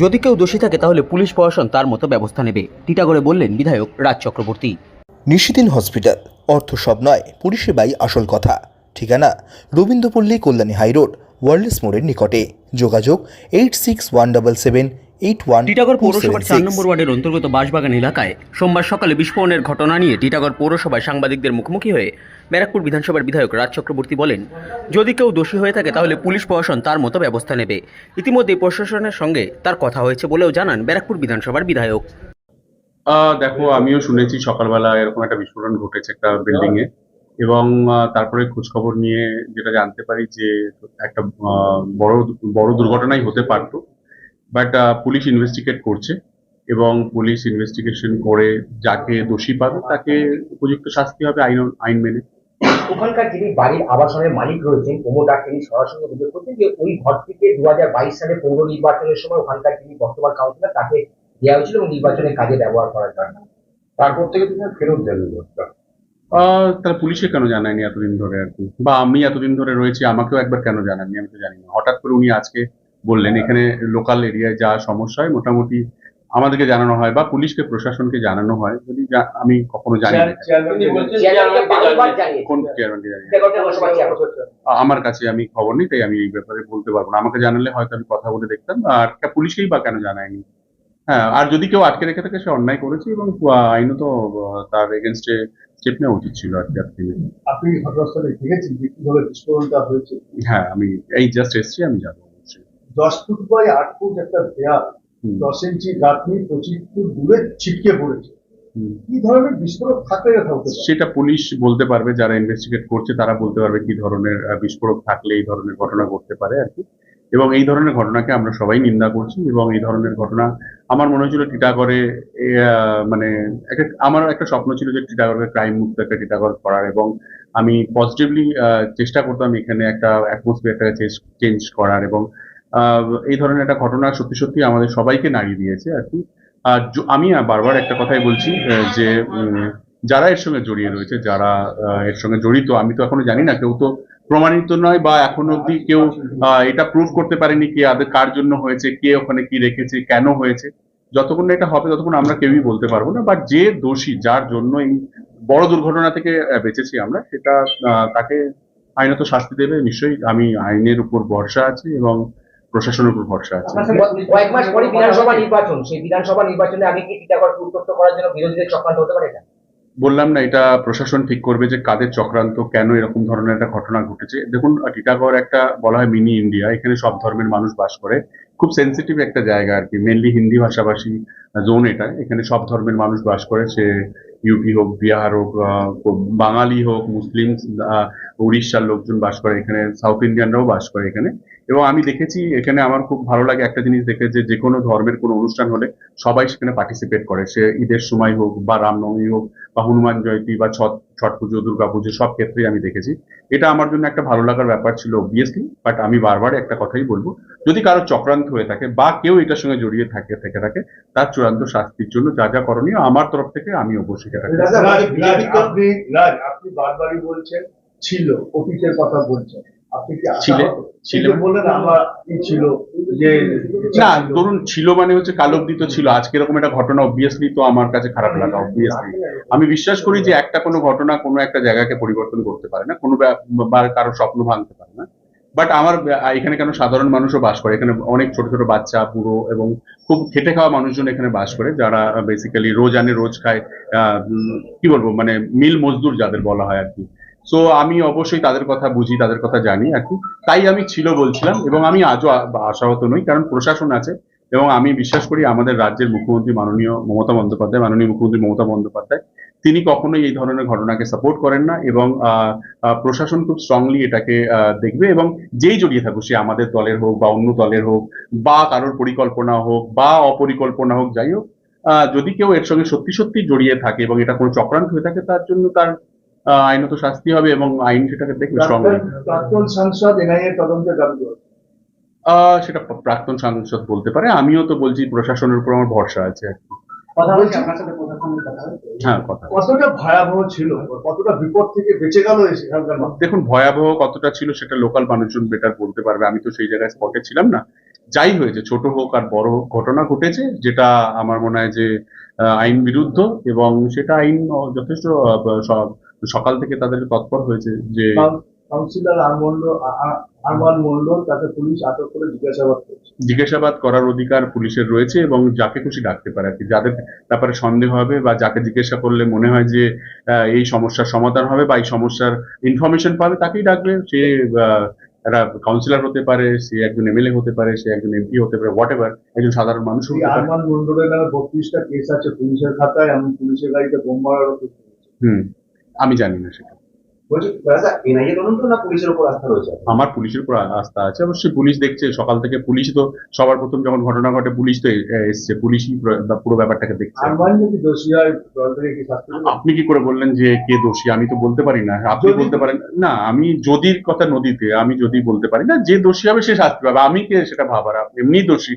যদি কেউ দোষী থাকে, তাহলে পুলিশ প্রশাসন তার মতো ব্যবস্থা নেবে, টিটাগড়ে বললেন বিধায়ক রাজ চক্রবর্তী। নিশিদিন হসপিটাল, অর্থ সব নয় পরিষেবাই আসল কথা। ঠিকানা, রবীন্দ্রপল্লী কল্যাণী হাইরোড, ওয়ার্ল্ডস মোড়ের নিকটে। যোগাযোগ, eight six one double seven eight one Titagarh পৌরসভার চার নম্বর ওয়ার্ডের অন্তর্গত বাঁশবাগান এলাকায় সোমবার সকালে বিস্ফোরণের ঘটনা নিয়ে টিটাগড় পৌরসভায় সাংবাদিকদের মুখোমুখি হয়ে ব্যারাকপুর বিধানসভার বিধায়ক রাজ চক্রবর্তী বলেন যদি কেউ দোষী হয়ে থাকে তাহলে পুলিশ প্রশাসন তার মতো ব্যবস্থা নেবে। ইতিমধ্যে প্রশাসনের সঙ্গে তার কথা হয়েছে বলেও জানান ব্যারাকপুর বিধানসভার বিধায়ক। আহ, দেখো আমিও শুনেছি সকালবেলা এরকম একটা বিস্ফোরণ ঘটেছে একটা বিল্ডিং এ। এবং তারপরে খোঁজ খবর নিয়ে যেটা জানতে পারি যে একটা আহ, বড় বড় দুর্ঘটনাই হতে পারতো। বাট পুলিশ ইনভেস্টিগেট করছে এবং পুলিশ ইনভেস্টিগেশন করে যাকে দোষী পাবে তাকে উপযুক্ত শাস্তি হবে আইন আইন মেনে। ওখানকার যিনি বাড়ির আবাসনের মালিক রয়েছেন প্রমোদ ডাক তিনি সরাসরি অভিযোগ করছেন যে ওই ঘরটিকে দু সালে পৌর নির্বাচনের সময় ওখানকার যিনি বর্তমান কাউন্সিলর তাকে দেওয়া হয়েছিল এবং নির্বাচনের কাজে ব্যবহার করার জন্য তারপর থেকে তিনি ফেরত দেন তাহলে পুলিশে কেন জানায়নি এতদিন ধরে আর কি? বা আমি এতদিন ধরে রয়েছি আমাকেও একবার কেন জানাননি? আমি তো জানি না। হঠাৎ করে উনি আজকে বললেন এখানে লোকাল এরিয়ায় যা সমস্যা হয় মোটামুটি আমাদেরকে জানানো হয় বা পুলিশকে প্রশাসনকে জানানো হয়। যদি আমি কখনো জানি। কোন আমার কাছে আমি খবর নেই তাই আমি এই ব্যাপারে বলতে পারব না। আমাকে জানালে হয়তো আমি কথা বলে দেখতাম আর পুলিশকেই বা কেন জানায়নি? হ্যাঁ আর যদি কেউ আটকে রেখে থাকে সে অন্যায় করেছে এবং আইনত তার এগেনস্টে স্টেপ নেওয়া উচিত ছিল আর কি আজকে। আপনি ঘটনাস্থলে দেখেছেন যে কীভাবে বিস্ফোরণটা হয়েছে? হ্যাঁ আমি এই জাস্ট এসছি আমি যাব। দশ ফুট বাই আট ফুট একটা দেয়াল দশ ইঞ্চি গাঁথনি পঁচিশ ফুট দূরে ছিটকে পড়েছে। কি ধরনের বিস্ফোরণ থাকলে সেটা পুলিশ বলতে পারবে যারা ইনভেস্টিগেট করছে তারা বলতে পারবে কি ধরনের বিস্ফোরক থাকলে এই ধরনের ঘটনা ঘটতে পারে আর কি। এবং এই ধরনের ঘটনাকে আমরা সবাই নিন্দা করছি এবং এই ধরনের ঘটনা আমার মনে হয়েছিল টিটাগড়ে মানে একটা আমার একটা স্বপ্ন ছিল যে টিটাগড়কে ক্রাইম মুক্ত একটা টিটাগড় করার এবং আমি পজিটিভলি চেষ্টা করতাম এখানে একটা অ্যাটমসফিয়ারটাকে চেঞ্জ করার এবং এই ধরনের একটা ঘটনা সত্যি সত্যি আমাদের সবাইকে নাড়িয়ে দিয়েছে আর কি। আর আমি বারবার একটা কথাই বলছি যে যারা এর সঙ্গে জড়িয়ে রয়েছে, যারা এর সঙ্গে জড়িত, আমি তো এখনও জানি না, কেউ তো প্রমাণিত নয় বা এখনও অব্দি কেউ এটা প্রুভ করতে পারেনি কে আদের কার জন্য হয়েছে, কে ওখানে কি রেখেছে, কেন হয়েছে। যতক্ষণ না এটা হবে, ততক্ষণ আমরা কেউই বলতে পারব না। বাট যে দোষী, যার জন্য এই বড় দুর্ঘটনা থেকে বেঁচেছি আমরা, সেটা তাকে আইনত শাস্তি দেবে, নিশ্চয়ই আমি আইনের উপর ভরসা আছি এবং প্রশাসনের উপর ভরসা আছে। কয়েক মাস পরে বিধানসভা নির্বাচন। সেই বিধানসভা নির্বাচনে আগে কি উত্তপ্ত করার জন্য বিরোধীদের চক্রান্ত হতে পারে এটা? বললাম না এটা প্রশাসন ঠিক করবে যে কাদের চক্রান্ত কেন এরকম ধরনের একটা ঘটনা ঘটেছে। দেখুন টিটাগড় একটা বলা হয় মিনি ইন্ডিয়া এখানে সব ধর্মের মানুষ বাস করে। খুব সেন্সিটিভ একটা জায়গা আর কি মেনলি হিন্দি ভাষাভাষী জোন এটা। এখানে সব ধর্মের মানুষ বাস করে সে ইউপি হোক বিহার হোক বাঙালি হোক মুসলিম উড়িষ্যার লোকজন বাস করে এখানে সাউথ ইন্ডিয়ানরাও বাস করে এখানে। এবং আমি দেখেছি এখানে আমার খুব ভালো লাগে একটা জিনিস দেখে যে যে কোনো ধর্মের কোনো অনুষ্ঠান হলে সবাই সেখানে পার্টিসিপেট করে। সে ঈদের সময় হোক বা রামনবমী হোক বা হনুমান জয়ন্তী বা ছট ছট পুজো দুর্গা পুজো সব ক্ষেত্রেই আমি দেখেছি। এটা আমার জন্য একটা ভালো লাগার ব্যাপার ছিল অবভিয়াসলি বাট আমি বারবার একটা কথাই বলব যদি কারও চক্রান্ত হয়ে থাকে বা কেউ এটার সঙ্গে জড়িয়ে থাকে থেকে থাকে তার চূড়ান্ত শাস্তির জন্য যা যা করণীয় আমার তরফ থেকে আমি অবশ্যই আপনি বারবারই বলছেন ছিল অতীতের কথা বলছেন। না ধরুন ছিল মানে হচ্ছে কালব্দি তো ছিল। আজকে এরকম একটা ঘটনা অবভিয়াসলি তো আমার কাছে খারাপ লাগা অবভিয়াসলি আমি বিশ্বাস করি যে একটা কোনো ঘটনা কোনো একটা জায়গাকে পরিবর্তন করতে পারে না কোনো বা কারও স্বপ্ন ভাঙতে পারে না। বাট আমার এখানে কেন সাধারণ মানুষও বাস করে? এখানে অনেক ছোট ছোট বাচ্চা বুড়ো এবং খুব খেটে খাওয়া মানুষজন এখানে বাস করে যারা বেসিক্যালি রোজ আনে রোজ খায় আহ, কি বলব মানে মিল মজদুর যাদের বলা হয় আর কি। সো আমি অবশ্যই তাদের কথা বুঝি, তাদের কথা জানি আর কি। তাই আমি ছিল বলছিলাম এবং আমি আজও আশাহত নই, কারণ প্রশাসন আছে এবং আমি বিশ্বাস করি আমাদের রাজ্যের মুখ্যমন্ত্রী মাননীয় মমতা বন্দ্যোপাধ্যায়, মাননীয় মুখ্যমন্ত্রী মমতা বন্দ্যোপাধ্যায়, তিনি কখনোই এই ধরনের ঘটনাকে সাপোর্ট করেন না এবং প্রশাসন খুব স্ট্রংলি এটাকে দেখবে এবং যেই জড়িয়ে থাকুক, সে আমাদের দলের হোক বা অন্য দলের হোক বা কারোর পরিকল্পনা হোক বা অপরিকল্পনা হোক, যাই হোক যদি কেউ এর সঙ্গে সত্যি সত্যি জড়িয়ে থাকে এবং এটা কোনো চক্রান্ত হয়ে থাকে, তার জন্য তার আইনত শাস্তি হবে এবং আইন সেটাকে দেখবে প্রাক্তন- সাংসদ এনআইএ তদন্তের দাবি সেটা প্রাক্তন সাংসদ বলতে পারে। আমিও তো বলছি প্রশাসনের উপর আমার ভরসা আছে হ্যাঁ? দেখুন ভয়াবহ কতটা ছিল সেটা লোকাল মানুষজন বেটার বলতে পারবে। আমি তো সেই জায়গায় স্পটে ছিলাম না। যাই হয়েছে ছোট হোক আর বড় হোক ঘটনা ঘটেছে যেটা আমার মনে হয় যে আইন বিরুদ্ধ এবং সেটা আইন যথেষ্ট আহ, স- সকাল থেকে তাদের তৎপর হয়েছে যে কাউন্সিলর আরমান মন্ডল তাকে পুলিশ আটক করে জিজ্ঞাসাবাদ করছে। জিজ্ঞাসাবাদ করার অধিকার পুলিশের রয়েছে এবং যাকে খুশি ডাকতে পারে আর কি। যাদের ব্যাপারে সন্দেহ হবে বা যাকে জিজ্ঞাসা করলে মনে হয় যে এই সমস্যার সমাধান হবে বা এই সমস্যার ইনফরমেশন পাবে তাকেই ডাকবে। সে কাউন্সিলর হতে পারে সে একজন এমএলএ হতে পারে সে একজন এমপি হতে পারে হোয়াট এভার একজন সাধারণ মানুষ হতে পারে। আরমান মন্ডলের নামে বত্রিশটা কেস আছে পুলিশের খাতায় এমন পুলিশের গাড়িতে বোম হুম। আমি জানি না সেটা। আমার পুলিশের উপর আস্থা আছে অবশ্যই পুলিশ দেখছে সকাল থেকে পুলিশ তো সবার প্রথম যখন ঘটনা ঘটে পুলিশ তো এসছে পুলিশই পুরো- পুরো ব্যাপারটাকে দেখছে। দেবে? আপনি কি করে বললেন যে কে দোষী? আমি তো বলতে পারি না। আপনি বলতে পারেন না আমি যদির কথা নদীতে আমি যদি বলতে পারি না যে দোষী হবে সে শাস্তি পাবে। আমি কে সেটা ভাবার? এমনি দোষী।